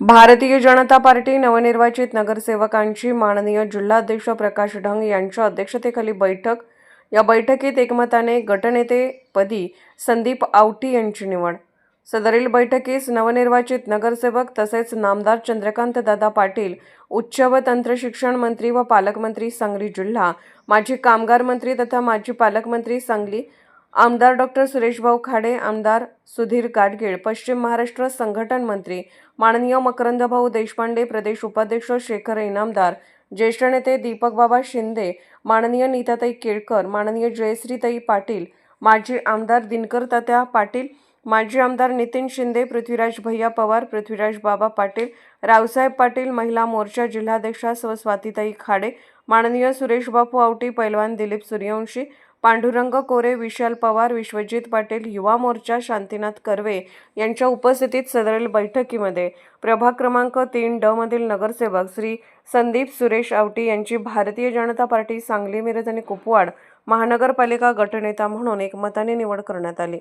Bharatiya Janata party नवनिर्वाचित नगरसेवकांची माननीय जिल्हाध्यक्ष प्रकाश ढंग यांच्या अध्यक्षतेखाली बैठक. या बैठकीत एकमताने गटनेतेपदी संदीप आवटी यांची निवड. सदरील बैठकीस नवनिर्वाचित नगरसेवक तसेच नामदार चंद्रकांत दादा पाटील उच्च व तंत्रशिक्षण मंत्री व पालकमंत्री सांगली जिल्हा माजी कामगार मंत्री तथा माजी पालकमंत्री सांगली आमदार डॉक्टर सुरेशभाऊ खाडे आमदार सुधीर गाडगीळ पश्चिम महाराष्ट्र संघटन मंत्री माननीय मकरंदभाऊ देशपांडे प्रदेश उपाध्यक्ष शेखर इनामदार ज्येष्ठ नेते दीपक बाबा शिंदे माननीय नीताताई केळकर माननीय जयश्रीताई पाटील माजी आमदार दिनकर तात्या पाटील माजी आमदार नितीन शिंदे पृथ्वीराज भैया पवार पृथ्वीराज बाबा पाटील रावसाहेब पाटील महिला मोर्चा जिल्हाध्यक्षा स्व स्वातीताई खाडे माननीय सुरेश बापू आवटी पैलवान दिलीप सूर्यवंशी पांडुरंग कोरे विशाल पवार विश्वजित पाटील युवा मोर्चा शांतीनाथ कर्वे यांच्या उपस्थितीत सदरील बैठकीमध्ये. प्रभाग क्रमांक तीन ड मधील नगरसेवक श्री संदीप सुरेश आवटी यांची भारतीय जनता पार्टी सांगली मिरज आणि कुपवाड महानगरपालिका गटनेता म्हणून एकमताने निवड करण्यात आली.